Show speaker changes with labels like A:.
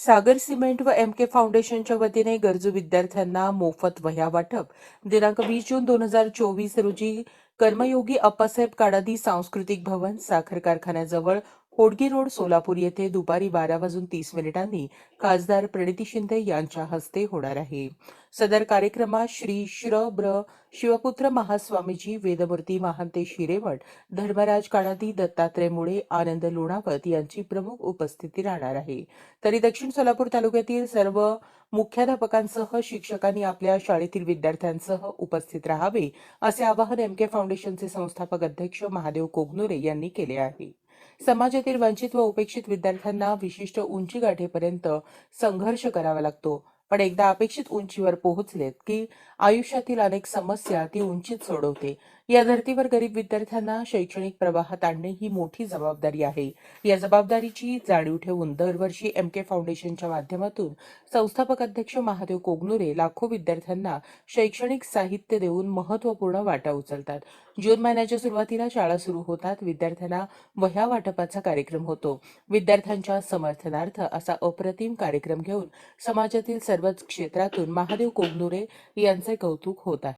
A: सागर cement व M के फाउंडेशनच्या वतीने गरजू विद्यार्थ्यांना मोफत वह्या वाटप दिनांक वीस जून दोन हजार चोवीस रोजी कर्मयोगी अप्पासाहेब काडादी सांस्कृतिक भवन साखर कारखान्याजवळ होडगी रोड सोलापूर येथे दुपारी बारा वाजून तीस मिनिटांनी खासदार प्रणिती शिंदे यांच्या हस्ते होणार आहे. सदर कार्यक्रमात श्री श्र ब्र शिवपुत्र महास्वामीजी वेदमूर्ती महांते शिरेवट धर्मराज काणादी दत्तात्रय मुळे आनंद लोणावत यांची प्रमुख उपस्थिती राहणार आहे. तरी दक्षिण सोलापूर तालुक्यातील सर्व मुख्याध्यापकांसह शिक्षकांनी आपल्या शाळेतील विद्यार्थ्यांसह उपस्थित राहावे असे आवाहन एम के फाउंडेशनचे संस्थापक अध्यक्ष महादेव कोगनुरे यांनी केले आहे. समाजातील वंचित व उपेक्षित विद्यार्थ्यांना विशिष्ट उंची गाठेपर्यंत संघर्ष करावा लागतो. पण एकदा अपेक्षित उंचीवर पोहोचलेत की आयुष्यातील अनेक समस्या ती उंचीत सोडवते. या धर्तीवर गरीब विद्यार्थ्यांना शैक्षणिक प्रवाहात आणणे ही मोठी जबाबदारी आहे. या जबाबदारीची जाणीव ठेवून दरवर्षी एम के फाउंडेशनच्या माध्यमातून संस्थापक अध्यक्ष महादेव कोगनुरे लाखो विद्यार्थ्यांना शैक्षणिक साहित्य देऊन महत्त्वपूर्ण वाटा उचलतात. जून महिन्याच्या सुरुवातीला शाळा सुरू होतात विद्यार्थ्यांना वह्या वाटपाचा कार्यक्रम होतो. विद्यार्थ्यांच्या समर्थनार्थ असा अप्रतिम कार्यक्रम घेऊन समाजातील सर्वच क्षेत्रातून महादेव कोगनुरे यांचे कौतुक होत आहे.